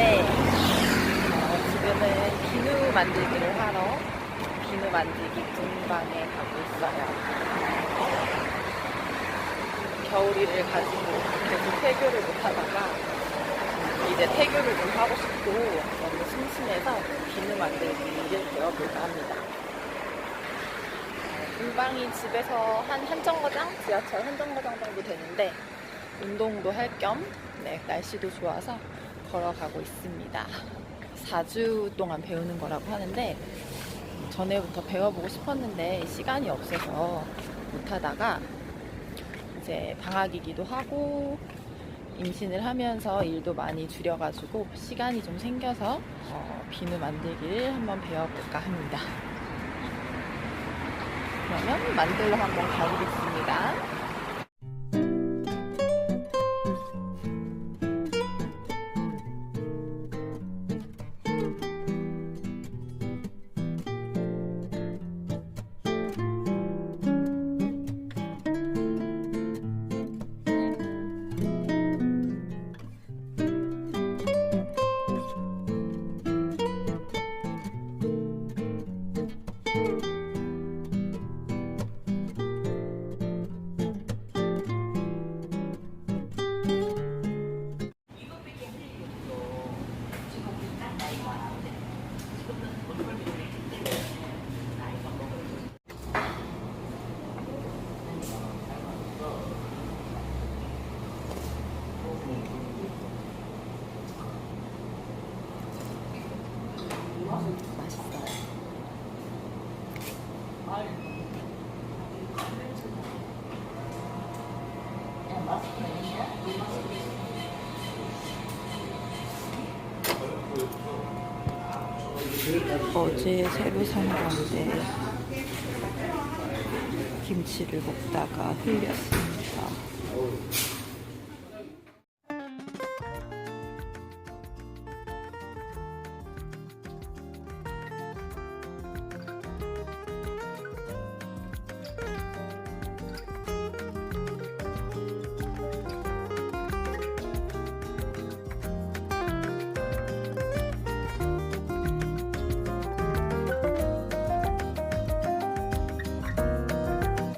왔는데 어, 지금은 비누 만들기를 하러 비누 만들기 분방에 가고 있어요. 겨울이를 가지고 계속 태교를 못 하다가 이제 태교를 좀 하고 싶고 너무 심심해서 비누 만들기를 배워볼까 합니다. 분방이 집에서 한 한 정거장, 지하철 한 정거장 정도 되는데 운동도 할 겸 네, 날씨도 좋아서 걸어가고 있습니다. 4주 동안 배우는 거라고 하는데 전에부터 배워보고 싶었는데 시간이 없어서 못하다가 이제 방학이기도 하고 임신을 하면서 일도 많이 줄여가지고 시간이 좀 생겨서 어, 비누 만들기를 한번 배워볼까 합니다. 그러면 만들러 한번 가보겠습니다. 어제 새로 산 건데 김치를 먹다가 흘렸습니다.